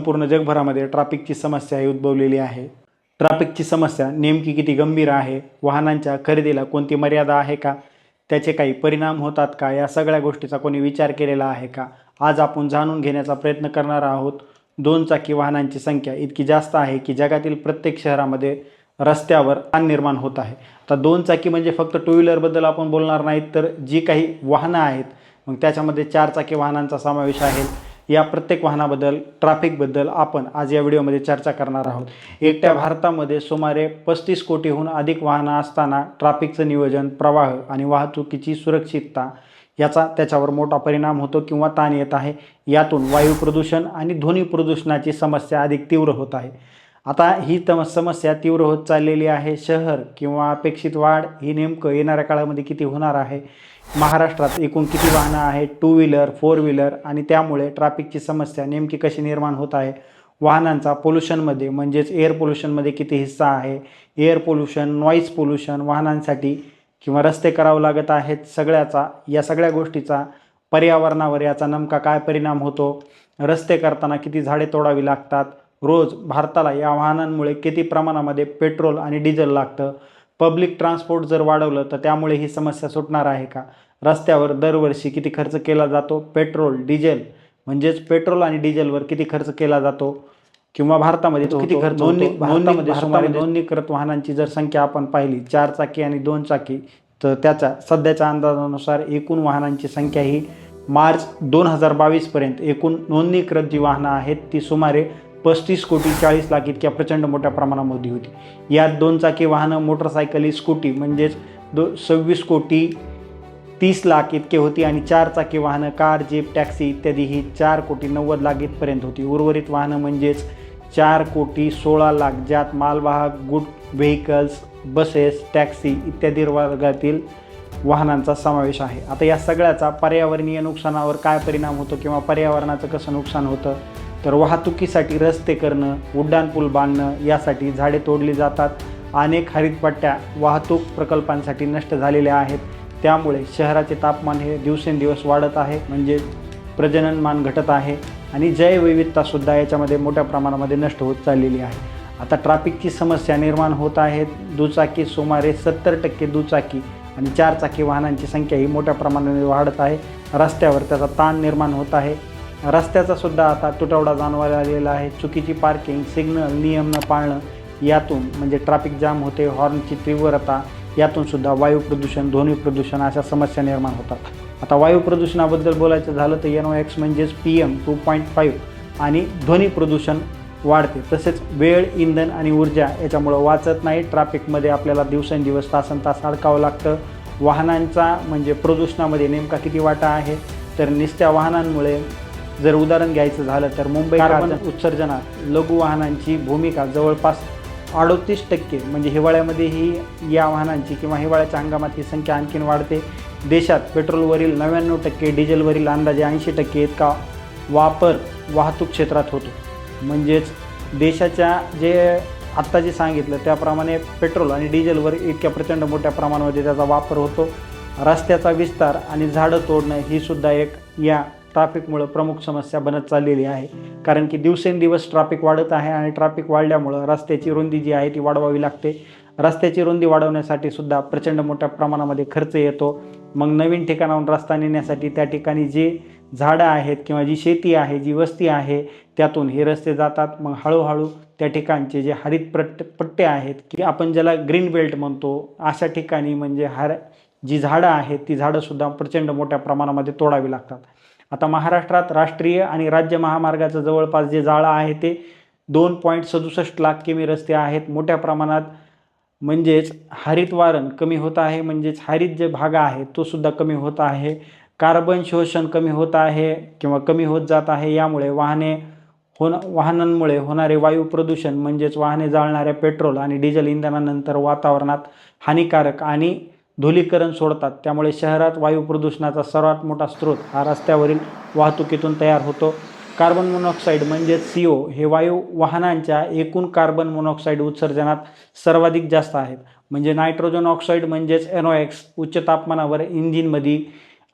संपूर्ण जगभरामध्ये ट्रॅफिकची समस्या ही उद्भवलेली आहे. ट्रॅफिकची समस्या नेमकी किती गंभीर आहे? वाहनांच्या खरेदीला कोणती मर्यादा आहे का? त्याचे काही परिणाम होतात का? या सगळ्या गोष्टीचा कोणी विचार केलेला आहे का? आज आपण जाणून घेण्याचा प्रयत्न करणार आहोत. दोन चाकी वाहनांची संख्या इतकी जास्त आहे की जगातील प्रत्येक शहरामध्ये रस्त्यावर ताण निर्माण होत आहे. आता दोन चाकी म्हणजे फक्त टू व्हीलरबद्दल आपण बोलणार नाहीत तर जी काही वाहनं आहेत मग त्याच्यामध्ये चार चाकी वाहनांचा समावेश आहे. या प्रत्येक वाहनाबद्दल ट्रॅफिकबद्दल आपण आज या व्हिडिओमध्ये चर्चा करणार आहोत. एकट्या भारतामध्ये सुमारे पस्तीस कोटीहून अधिक वाहनं असताना ट्रॅफिकचं नियोजन प्रवाह आणि वाहतुकीची सुरक्षितता याचा त्याच्यावर मोठा परिणाम होतो किंवा ताण येत आहे. यातून वायू प्रदूषण आणि ध्वनी प्रदूषणाची समस्या अधिक तीव्र होत आहे. आता ही तम समस्या तीव्र होत चाललेली आहे. शहर किंवा अपेक्षित वाढ ही नेमकं येणाऱ्या काळामध्ये किती होणार आहे? महाराष्ट्रात एकूण किती वाहनं आहेत? टू व्हीलर फोर व्हीलर आणि त्यामुळे ट्रॅफिकची समस्या नेमकी कशी निर्माण होत आहे? वाहनांचा पोल्युशनमध्ये म्हणजेच एअर पोल्युशनमध्ये किती हिस्सा आहे? एअर पोल्युशन नॉईज पोल्युशन वाहनांसाठी किंवा रस्ते करावं लागत आहेत? सगळ्याचा या सगळ्या गोष्टीचा पर्यावरणावर याचा नेमका काय परिणाम होतो? रस्ते करताना किती झाडे तोडावी लागतात? रोज भारताला या वाहनांमुळे किती प्रमाणामध्ये पेट्रोल आणि डिझेल लागतं? पब्लिक ट्रान्सपोर्ट जर वाढवलं तर त्यामुळे ही समस्या सुटणार आहे का? रस्त्यावर दरवर्षी किती खर्च केला जातो? पेट्रोल डिझेल म्हणजेच पेट्रोल आणि डिझेलवर किती खर्च केला जातो? किंवा भारतामध्ये किती खर्च नोंदणी सुमारे नोंदणीकृत वाहनांची जर संख्या आपण पाहिली चार चाकी आणि दोन चाकी तर त्याच्या सध्याच्या अंदाजानुसार एकूण वाहनांची संख्या ही मार्च दोन हजार बावीसपर्यंत एकूण नोंदणीकृत जी वाहनं आहेत ती सुमारे पस्तीस कोटी चाळीस लाख इतक्या प्रचंड मोठ्या प्रमाणामध्ये होती. यात दोन चाकी वाहनं मोटरसायकली स्कूटी म्हणजेच दो सव्वीस कोटी तीस लाख इतके होती आणि चार चाकी वाहनं कार जीप टॅक्सी इत्यादी ही चार कोटी नव्वद लाख इथपर्यंत होती. उर्वरित वाहनं म्हणजेच चार कोटी सोळा लाख ज्यात मालवाहक गुड व्हेकल्स बसेस टॅक्सी इत्यादी वर्गातील वाहनांचा समावेश आहे. आता या सगळ्याचा पर्यावरणीय नुकसानावर काय परिणाम होतो किंवा पर्यावरणाचं कसं नुकसान होतं तर वाहतुकीसाठी रस्ते करणं उड्डाणपूल बांधणं यासाठी झाडे तोडली जातात. अनेक हरितपट्ट्या वाहतूक प्रकल्पांसाठी नष्ट झालेल्या आहेत. त्यामुळे शहराचे तापमान हे दिवसेंदिवस वाढत आहे. म्हणजे प्रजननमान घटत आहे. आणि जैवविविधतासुद्धा याच्यामध्ये मोठ्या प्रमाणामध्ये नष्ट होत चाललेली आहे. आता ट्रॅफिकची समस्या निर्माण होत आहेत. दुचाकी सुमारे सत्तर टक्के दुचाकी आणि चार चाकी वाहनांची संख्या ही मोठ्या प्रमाणाने वाढत आहे. रस्त्यावर त्याचा ताण निर्माण होत आहे. रस्त्याचा सुद्धा आता तुटवडा जाणवायला आलेला आहे. चुकीची पार्किंग सिग्नल नियम न पाळणं यातून म्हणजे ट्रॅफिक जाम होते हॉर्नची तीव्रता यातून सुद्धा वायू प्रदूषण ध्वनी प्रदूषण अशा समस्या निर्माण होतात. आता वायू प्रदूषणाबद्दल बोलायचं झालं तर एन ओ एक्स म्हणजेच P M two point five आणि ध्वनी प्रदूषण वाढते. तसेच वेळ इंधन आणि ऊर्जा याच्यामुळं वाचत नाही. ट्रॅफिकमध्ये आपल्याला दिवसेंदिवस तासन तास अडकावं लागतं. वाहनांचा म्हणजे प्रदूषणामध्ये नेमका किती वाटा आहे? तर निस्त्या वाहनांमुळे जर उदाहरण घ्यायचं झालं तर मुंबई कार्बन उत्सर्जनात लघु वाहनांची भूमिका जवळपास अडोतीस टक्के. म्हणजे हिवाळ्यामध्येही या वाहनांची किंवा हिवाळ्याच्या हंगामात ही संख्या आणखीन वाढते. देशात पेट्रोलवरील नव्याण्णव टक्के डिझेलवरील अंदाजे ऐंशी टक्के इतका वापर वाहतूक क्षेत्रात होतो. म्हणजेच देशाच्या जे आत्ता जे सांगितलं त्याप्रमाणे पेट्रोल आणि डिझेलवर इतक्या प्रचंड मोठ्या प्रमाणामध्ये त्याचा वापर होतो. रस्त्याचा विस्तार आणि झाडं तोडणं ही सुद्धा एक या ट्रॅफिकमुळं प्रमुख समस्या बनत चाललेली आहे. कारण की दिवसेंदिवस ट्रॅफिक वाढत आहे आणि ट्रॅफिक वाढल्यामुळं रस्त्याची रुंदी जी आहे ती वाढवावी लागते. रस्त्याची रुंदी वाढवण्यासाठी सुद्धा प्रचंड मोठ्या प्रमाणामध्ये खर्च येतो. मग नवीन ठिकाणाहून रस्ता नेण्यासाठी त्या ठिकाणी जे झाडं आहेत किंवा जी शेती आहे जी वस्ती आहे त्यातून हे रस्ते जातात. मग हळूहळू त्या ठिकाणचे जे हरित पट्ट पट्टे आहेत की आपण ज्याला ग्रीन बेल्ट म्हणतो अशा ठिकाणी म्हणजे हर जी झाडं आहेत ती झाडंसुद्धा प्रचंड मोठ्या प्रमाणामध्ये तोडावी लागतात. आता महाराष्ट्रात राष्ट्रीय आणि राज्य महामार्गाचं जवळपास जे जाळं आहे ते दोन पॉईंट सदुसष्ट लाख किमी रस्ते आहेत. मोठ्या प्रमाणात म्हणजेच हरितवारण कमी होत आहे. म्हणजेच हरित जे भाग आहे तो सुद्धा कमी होत आहे. कार्बन शोषण कमी होत आहे किंवा कमी होत जात आहे. यामुळे वाहने होण वाहनांमुळे होणारे वायू प्रदूषण म्हणजेच वाहने जाळणाऱ्या पेट्रोल आणि डिझेल इंधनानंतर वातावरणात हानिकारक आणि धुलीकरण सोडतात. त्यामुळे शहरात वायू प्रदूषणाचा सर्वात मोठा स्रोत हा रस्त्यावरील वाहतुकीतून तयार होतो. कार्बन मोनॉक्साईड म्हणजेच सी ओ हे वायू वाहनांच्या एकूण कार्बन मोनॉक्साईड उत्सर्जनात सर्वाधिक जास्त आहेत. म्हणजे नायट्रोजन ऑक्साईड म्हणजेच एनोएक्स उच्च तापमानावर इंजिनमध्ये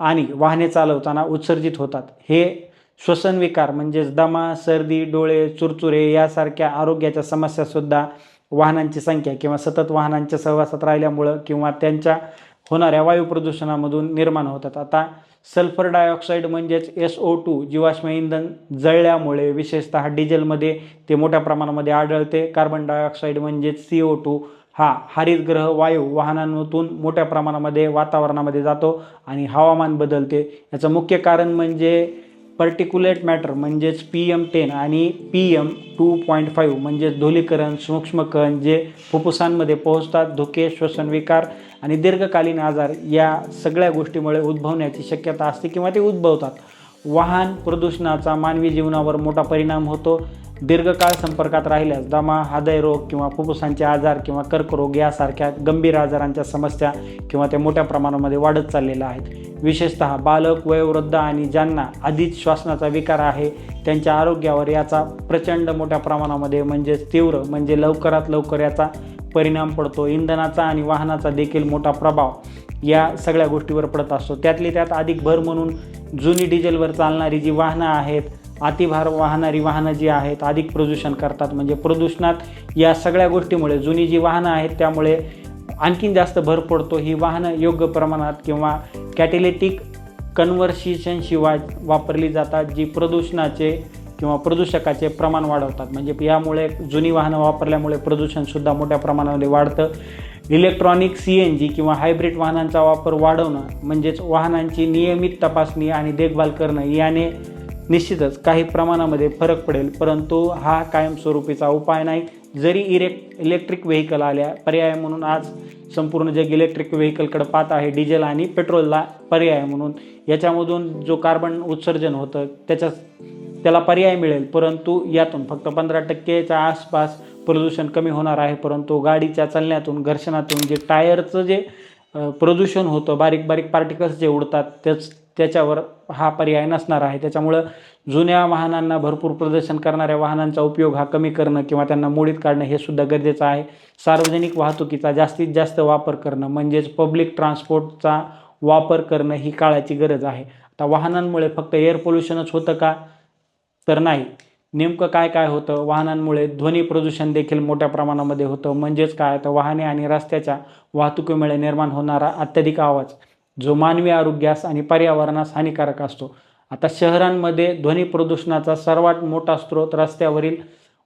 आणि वाहने चालवताना उत्सर्जित होतात. हे श्वसन विकार म्हणजेच दमा सर्दी डोळे चुरचुरे यासारख्या आरोग्याच्या समस्यासुद्धा वाहनांची संख्या किंवा सतत वाहनांच्या सहवासात राहिल्यामुळं किंवा त्यांच्या होणाऱ्या वायू प्रदूषणामधून निर्माण होतात. आता सल्फर डायऑक्साईड म्हणजेच एस ओ टू जीवाश्म इंधन जळल्यामुळे विशेषतः डिझेलमध्ये ते मोठ्या प्रमाणामध्ये आढळते. कार्बन डायऑक्साईड म्हणजेच सी ओ टू हा हरितग्रह वायू वाहनांतून मोठ्या प्रमाणामध्ये वातावरणामध्ये जातो आणि हवामान बदलते. याचं मुख्य कारण म्हणजे पर्टिक्युलेट मॅटर म्हणजेच पी एम टेन आणि P M two point five म्हणजेच धोलीकरण सूक्ष्मकण जे फुफ्फुसांमध्ये पोहोचतात धुके श्वसन विकार आणि दीर्घकालीन आजार या सगळ्या गोष्टीमुळे उद्भवण्याची शक्यता असते किंवा ते उद्भवतात. वाहन प्रदूषणाचा मानवी जीवनावर मोठा परिणाम होतो. दीर्घकाळ संपर्कात राहिल्यास दमा हृदयरोग किंवा फुफ्फुसांचे आजार किंवा कर्करोग यासारख्या गंभीर आजारांच्या समस्या किंवा ते मोठ्या प्रमाणामध्ये वाढत चाललेल्या आहेत. विशेषतः बालक वयोवृद्ध आणि ज्यांना आधीच श्वासनाचा विकार आहे त्यांच्या आरोग्यावर याचा प्रचंड मोठ्या प्रमाणामध्ये म्हणजेच तीव्र म्हणजे लवकरात लवकर याचा परिणाम पडतो. इंधनाचा आणि वाहनाचा देखील मोठा प्रभाव या सगळ्या गोष्टीवर पडत असतो. त्यातली त्यात अधिक भर म्हणून जुनी डिझेलवर चालणारी जी वाहनं आहेत अतिभार वाहणारी वाहनं जी आहेत अधिक प्रदूषण करतात. म्हणजे प्रदूषणात या सगळ्या गोष्टीमुळे जुनी जी वाहनं आहेत त्यामुळे आणखीन जास्त भर पडतो. ही वाहनं योग्य प्रमाणात किंवा कॅटेलेटिक कन्व्हर्सेशनशिवाय वापरली जातात जी प्रदूषणाचे किंवा प्रदूषकाचे प्रमाण वाढवतात. म्हणजे यामुळे जुनी वाहनं वापरल्यामुळे प्रदूषणसुद्धा मोठ्या प्रमाणामध्ये वाढतं. इलेक्ट्रॉनिक सी एन जी किंवा हायब्रिड वाहनांचा वापर वाढवणं म्हणजेच वाहनांची नियमित तपासणी आणि देखभाल करणं याने निश्चितच काही प्रमाणामध्ये फरक पडेल परंतु हा कायमस्वरूपीचा उपाय नाही. जरी इरेक इलेक्ट्रिक व्हेकल आल्या पर्याय म्हणून आज संपूर्ण जग इलेक्ट्रिक व्हेकलकडे पाहत आहे डिझेल आणि पेट्रोलला पर्याय म्हणून. याच्यामधून जो कार्बन उत्सर्जन होतं त्याच्या त्याला पर्याय मिळेल परंतु यातून फक्त पंधरा टक्केच्या आसपास प्रदूषण कमी होणार आहे परंतु गाडीच्या चालण्यातून घर्षणातून जे टायरचं जे प्रदूषण होतं बारीक बारीक पार्टिकल्स जे उडतात त्याच त्याच्यावर हा पर्याय नसणार आहे. त्याच्यामुळं जुन्या वाहनांना भरपूर प्रदर्शन करणाऱ्या वाहनांचा उपयोग हा कमी करणं किंवा त्यांना मोडीत काढणं हे सुद्धा गरजेचं आहे. सार्वजनिक वाहतुकीचा जास्तीत जास्त वापर करणं म्हणजेच पब्लिक ट्रान्सपोर्टचा वापर करणं ही काळाची गरज आहे. आता वाहनांमुळे फक्त एअर पोल्युशनच होतं का? तर नाही. नेमकं काय काय होतं? वाहनांमुळे ध्वनी प्रदूषण देखील मोठ्या प्रमाणामध्ये होतं. म्हणजेच काय? तर वाहने आणि रस्त्याच्या वाहतुकीमुळे निर्माण होणारा अत्याधिक आवाज. जो मानवी आरोग्यास आणि पर्यावरणास हानिकारक असतो. आता शहरांमध्ये ध्वनी प्रदूषणाचा सर्वात मोठा स्रोत रस्त्यावरील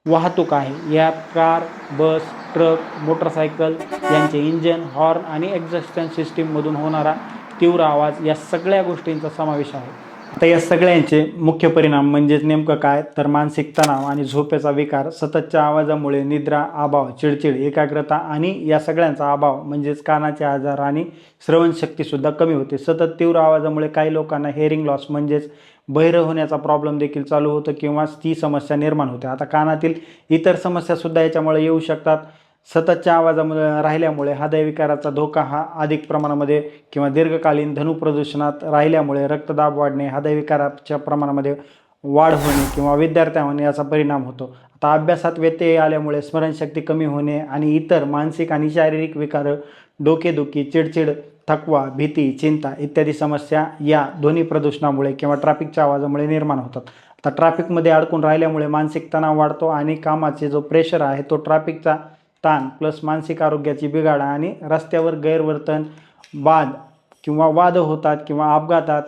वाहतूक आहे. यात कार बस ट्रक मोटरसायकल यांचे इंजन हॉर्न आणि एक्झॉस्टन सिस्टीममधून होणारा तीव्र आवाज या सगळ्या गोष्टींचा समावेश आहे. आता या सगळ्यांचे मुख्य परिणाम म्हणजेच नेमकं काय? तर मानसिक तणाव आणि झोपेचा विकार सततच्या आवाजामुळे निद्रा अभाव चिडचिड एकाग्रता आणि या सगळ्यांचा अभाव म्हणजेच कानाचे आजार आणि श्रवणशक्तीसुद्धा कमी होते. सतत तीव्र आवाजामुळे काही लोकांना हेअरिंग लॉस म्हणजेच बहिर होण्याचा प्रॉब्लेम देखील चालू होतो किंवा ती समस्या निर्माण होते. आता कानातील इतर समस्यासुद्धा याच्यामुळे येऊ शकतात. सततच्या आवाजामुळे राहिल्यामुळे हृदयविकाराचा धोका हा अधिक प्रमाणामध्ये किंवा दीर्घकालीन धनु प्रदूषणात राहिल्यामुळे रक्तदाब वाढणे हृदयविकाराच्या प्रमाणामध्ये वाढ होणे किंवा विद्यार्थ्यांवर याचा परिणाम होतो. आता अभ्यासात व्यत्यय आल्यामुळे स्मरणशक्ती कमी होणे आणि इतर मानसिक आणि शारीरिक विकार डोकेदुखी चिडचिड थकवा भीती चिंता इत्यादी समस्या या ध्वनी प्रदूषणामुळे किंवा ट्रॅफिकच्या आवाजामुळे निर्माण होतात. आता ट्रॅफिकमध्ये अडकून राहिल्यामुळे मानसिक तणाव वाढतो आणि कामाचे जो प्रेशर आहे तो ट्रॅफिकचा ताण प्लस मानसिक आरोग्याची बिघाड आणि रस्त्यावर गैरवर्तन वाद किंवा वाद होतात किंवा अपघातात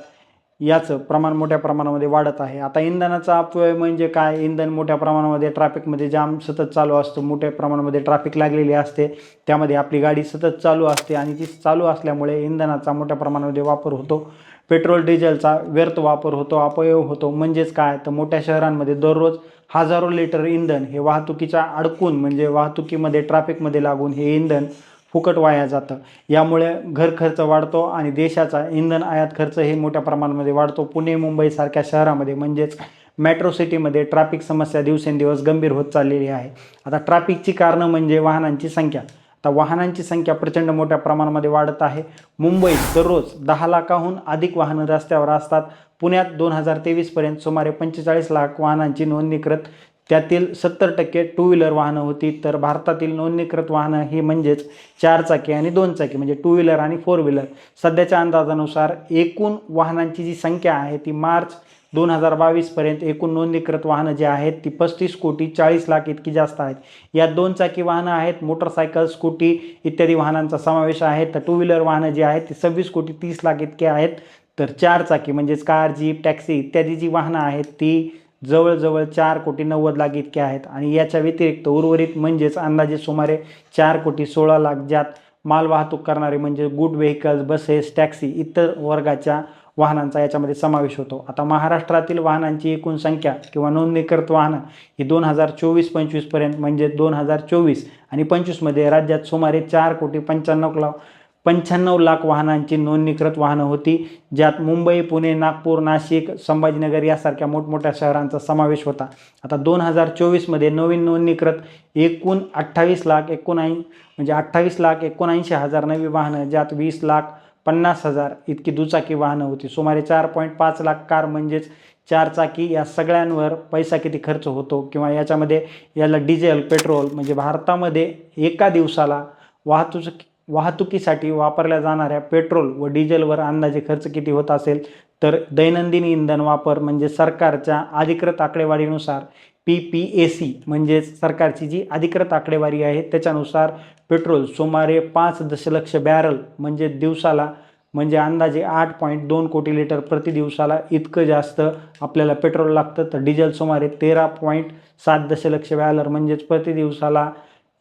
याचं प्रमाण मोठ्या प्रमाणामध्ये वाढत आहे. आता इंधनाचा अपव्यय म्हणजे काय? इंधन मोठ्या प्रमाणामध्ये ट्रॅफिकमध्ये जाम सतत चालू असतो. मोठ्या प्रमाणामध्ये ट्रॅफिक लागलेली असते. त्यामध्ये आपली गाडी सतत चालू असते आणि ती चालू असल्यामुळे इंधनाचा मोठ्या प्रमाणामध्ये वापर होतो. पेट्रोल डिझेलचा व्यर्थ वापर होतो अपयोग होतो. म्हणजेच काय? तर मोठ्या शहरांमध्ये दररोज हजारो लिटर इंधन हे वाहतुकीच्या अडकून म्हणजे वाहतुकीमध्ये ट्रॅफिकमध्ये लागून हे इंधन फुकट वाया जातं. यामुळे घर खर्च वाढतो आणि देशाचा इंधन आयात खर्च हे मोठ्या प्रमाणामध्ये वाढतो. पुणे मुंबईसारख्या शहरामध्ये म्हणजेच मेट्रो सिटीमध्ये ट्रॅफिक समस्या दिवसेंदिवस गंभीर होत चाललेली आहे. आता ट्रॅफिकची कारणं म्हणजे वाहनांची संख्या. आता वाहनांची संख्या प्रचंड मोठ्या प्रमाणामध्ये वाढत आहे. मुंबईत दररोज दहा लाखाहून अधिक वाहनं रस्त्यावर असतात. पुण्यात दोन हजार तेवीसपर्यंत सुमारे पंचेचाळीस लाख वाहनांची नोंदणीकृत त्यातील सत्तर टक्के टू व्हीलर वाहनं होती. तर भारतातील नोंदणीकृत वाहनं ही म्हणजेच चार चाकी आणि दोन चाकी म्हणजे टू व्हीलर आणि फोर व्हीलर सध्याच्या अंदाजानुसार एकूण वाहनांची जी संख्या आहे ती मार्च दोन हजार बावीसपर्यंत एकूण नोंदणीकृत वाहनं जी आहेत ती पस्तीस कोटी चाळीस लाख इतकी जास्त आहेत. यात दोन चाकी वाहनं आहेत मोटरसायकल स्कूटी इत्यादी वाहनांचा समावेश आहे. तर टू व्हीलर वाहनं जी आहेत ती सव्वीस कोटी तीस लाख इतके आहेत. तर चार चाकी म्हणजेच कार जीप टॅक्सी इत्यादी जी वाहनं आहेत ती जवळजवळ चार कोटी नव्वद लाख इतके आहेत. आणि याच्या व्यतिरिक्त उर्वरित म्हणजेच अंदाजे सुमारे चार कोटी सोळा लाख ज्यात माल वाहतूक करणारे म्हणजे गुड व्हेकल्स बसेस टॅक्सी इतर वर्गाच्या वाहनांचा याच्यामध्ये समावेश होतो. आता महाराष्ट्रातील वाहनांची एकूण संख्या किंवा नोंदणीकृत वाहनं ही दोन हजार चोवीस पंचवीसपर्यंत म्हणजे दोन हजार चोवीस आणि पंचवीसमध्ये राज्यात सुमारे चार कोटी पंच्याण्णव लाख पंच्याण्णव लाख वाहनांची नोंदणीकृत वाहनं होती ज्यात मुंबई पुणे नागपूर नाशिक संभाजीनगर यासारख्या मोठमोठ्या शहरांचा समावेश होता. आता दोन हजार चोवीसमध्ये नवीन नोंदणीकृत एकूण अठ्ठावीस लाख एकोणऐं म्हणजे अठ्ठावीस लाख एकोणऐंशी हजार नवी वाहनं ज्यात वीस लाख पन्नास हजार इतकी दुचाकी वाहनं होती. सुमारे चार पॉईंट पाच लाख कार म्हणजेच चारचाकी या सगळ्यांवर पैसा किती खर्च होतो किंवा याच्यामध्ये याला डिझेल पेट्रोल म्हणजे भारतामध्ये एका दिवसाला वाहतूक वाहतुकीसाठी वापरल्या जाणाऱ्या पेट्रोल व डिझेलवर अंदाजे खर्च किती होत असेल? तर दैनंदिन इंधन वापर म्हणजे सरकारच्या अधिकृत आकडेवारीनुसार पी पी ए सी म्हणजेच सरकारची जी अधिकृत आकडेवारी आहे त्याच्यानुसार पेट्रोल सुमारे पाच दशलक्ष बॅरल म्हणजे दिवसाला म्हणजे अंदाजे आठ पॉईंट दोन कोटी लिटर प्रति दिवसाला इतकं जास्त आपल्याला पेट्रोल लागतं. तर डिझेल सुमारे तेरा पॉईंट सात दशलक्ष बॅलर म्हणजेच प्रति दिवसाला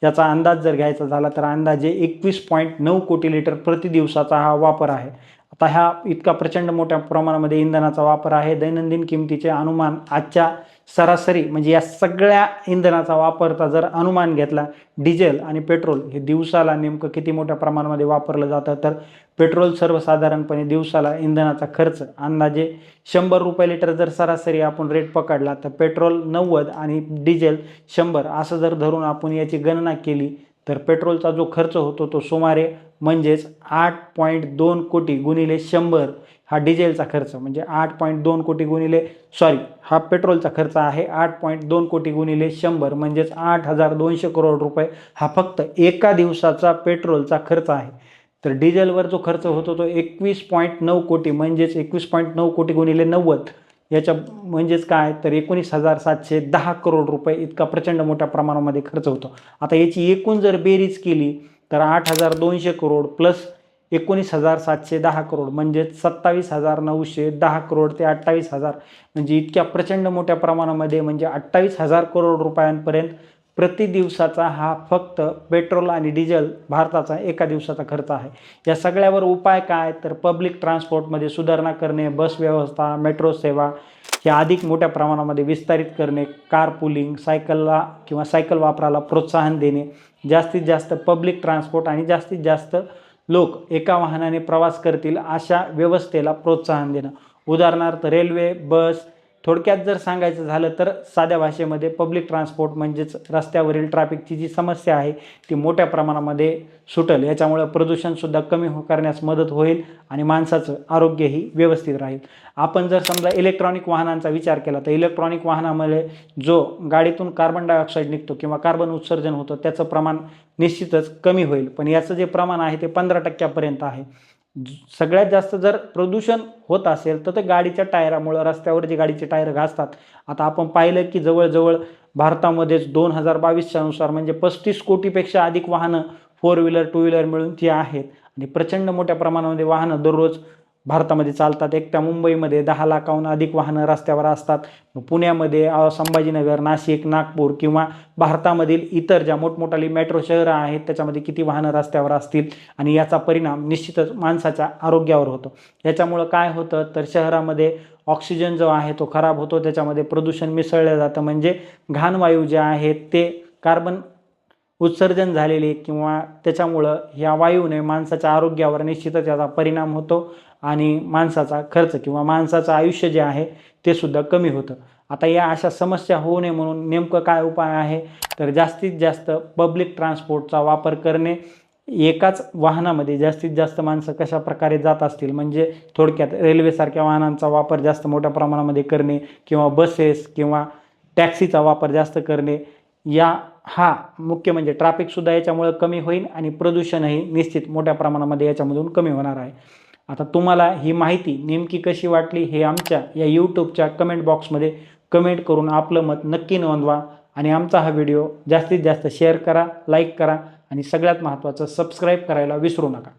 याचा अंदाज जर घ्यायचा झाला तर अंदाजे एकवीस पॉईंट नऊ कोटी लिटर प्रति दिवसाचा हा वापर आहे. आता ह्या इतका प्रचंड मोठ्या प्रमाणामध्ये इंधनाचा वापर आहे. दैनंदिन किमतीचे अनुमान आजच्या सरासरी म्हणजे या सगळ्या इंधनाचा वापरता जर अनुमान घेतला डिझेल आणि पेट्रोल हे दिवसाला नेमकं किती मोठ्या प्रमाणामध्ये वापरलं जातं? तर पेट्रोल सर्वसाधारणपणे दिवसाला इंधनाचा खर्च अंदाजे शंभर रुपये लिटर जर सरासरी आपण रेट पकडला तर पेट्रोल नव्वद आणि डिझेल शंभर असं जर धरून आपण याची गणना केली तर पेट्रोलचा जो खर्च होतो तो सुमारे म्हणजेच आठ पॉईंट दोन कोटी गुणिले शंभर हा डिझेलचा खर्च म्हणजे आठ पॉईंट दोन कोटी गुणिले सॉरी हा पेट्रोलचा खर्च आहे आठ पॉईंट दोन कोटी गुणिले शंभर म्हणजेच आठ हजार दोनशे करोड रुपये हा फक्त एका दिवसाचा पेट्रोलचा खर्च आहे. तर डिझेलवर जो खर्च होतो तो एकवीस पॉईंट नऊ कोटी म्हणजेच एकवीस पॉईंट नऊ कोटी गुणिले नव्वद याच्या म्हणजेच काय? तर एकोणीस हजार सातशे दहा करोड रुपये इतका प्रचंड मोठ्या प्रमाणामध्ये खर्च होतो. आता याची एकूण जर बेरीज केली तर आठ हजार दोनशे करोड प्लस एकोणीस हजार सातशे दहा करोड म्हणजेच सत्तावीस हजार नऊशे दहा करोड ते अठ्ठावीस हजार. म्हणजे इतक्या प्रचंड मोठ्या प्रमाणामध्ये म्हणजे अठ्ठावीस हजार करोड रुपयांपर्यंत प्रति दिवसाचा हा फक्त पेट्रोल आणि डिझेल भारताचा एका दिवसाचा खर्च आहे. या सगळ्यावर उपाय काय? तर पब्लिक ट्रान्सपोर्टमध्ये सुधारणा करणे बस व्यवस्था मेट्रो सेवा ह्या अधिक मोठ्या प्रमाणामध्ये विस्तारित करणे कार पुलिंग सायकलला किंवा सायकल वापराला प्रोत्साहन देणे जास्तीत जास्त पब्लिक ट्रान्सपोर्ट आणि जास्तीत जास्त लोक एका वाहनाने प्रवास करतील अशा व्यवस्थेला प्रोत्साहन देणं. उदाहरणार्थ रेल्वे बस थोडक्यात जर सांगायचं झालं तर साध्या भाषेमध्ये पब्लिक ट्रान्सपोर्ट म्हणजेच रस्त्यावरील ट्रॅफिकची जी समस्या आहे ती मोठ्या प्रमाणामध्ये सुटेल. याच्यामुळं प्रदूषणसुद्धा कमी हो करण्यास मदत होईल आणि माणसाचं आरोग्यही व्यवस्थित राहील. आपण जर समजा इलेक्ट्रॉनिक वाहनांचा विचार केला तर इलेक्ट्रॉनिक वाहनामुळे जो गाडीतून कार्बन डायऑक्साईड निघतो किंवा कार्बन उत्सर्जन होतं त्याचं प्रमाण निश्चितच कमी होईल. पण याचं जे प्रमाण आहे ते पंधरा टक्क्यापर्यंत आहे. सगळ्यात जास्त जर प्रदूषण होत असेल तर ते गाडीच्या टायरामुळं रस्त्यावर जे गाडीचे टायर घासतात. आता आपण पाहिलं की जवळजवळ भारतामध्येच दोन हजार बावीसच्या नुसार म्हणजे पस्तीस कोटीपेक्षा अधिक वाहनं फोर व्हीलर टू व्हीलर मिळून ती आहेत. आणि प्रचंड मोठ्या प्रमाणामध्ये वाहनं दररोज भारतामध्ये चालतात. एकट्या मुंबईमध्ये दहा लाखाहून अधिक वाहनं रस्त्यावर असतात. पुण्यामध्ये संभाजीनगर नाशिक नागपूर किंवा भारतामधील इतर ज्या मोठमोठाली मेट्रो शहरं आहेत त्याच्यामध्ये किती वाहनं रस्त्यावर असतील आणि याचा परिणाम निश्चितच माणसाच्या आरोग्यावर होतो. याच्यामुळं काय होतं? तर शहरामध्ये ऑक्सिजन जो आहे तो खराब होतो. त्याच्यामध्ये प्रदूषण मिसळलं जातं. म्हणजे घाणवायू जे आहेत ते कार्बन उत्सर्जन झालेले किंवा त्याच्यामुळं ह्या वायूने माणसाच्या आरोग्यावर निश्चितच याचा परिणाम होतो. आणि माणसाचा खर्च किंवा माणसाचं आयुष्य जे आहे ते सुद्धा कमी होतं. आता या अशा समस्या होऊ नये म्हणून नेमकं काय उपाय आहे? तर जास्तीत जास्त पब्लिक ट्रान्सपोर्टचा वापर करणे. एकाच वाहनामध्ये जास्तीत जास्त माणसं कशा प्रकारे जात असतील? म्हणजे थोडक्यात रेल्वेसारख्या वाहनांचा वापर जास्त मोठ्या प्रमाणामध्ये करणे किंवा बसेस किंवा टॅक्सीचा वापर जास्त करणे. या हा मुख्य म्हणजे ट्रॅफिकसुद्धा याच्यामुळं कमी होईल आणि प्रदूषणही निश्चित मोठ्या प्रमाणामध्ये याच्यामधून कमी होणार आहे. आता तुम्हाला ही माहिती नेमकी कशी वाटली हे आमच्या या यूट्यूबच्या कमेंट बॉक्समध्ये कमेंट करून आपलं मत नक्की नोंदवा. आणि आमचा हा व्हिडिओ जास्तीत जास्त शेअर करा लाईक करा आणि सगळ्यात महत्त्वाचं सबस्क्राईब करायला विसरू नका.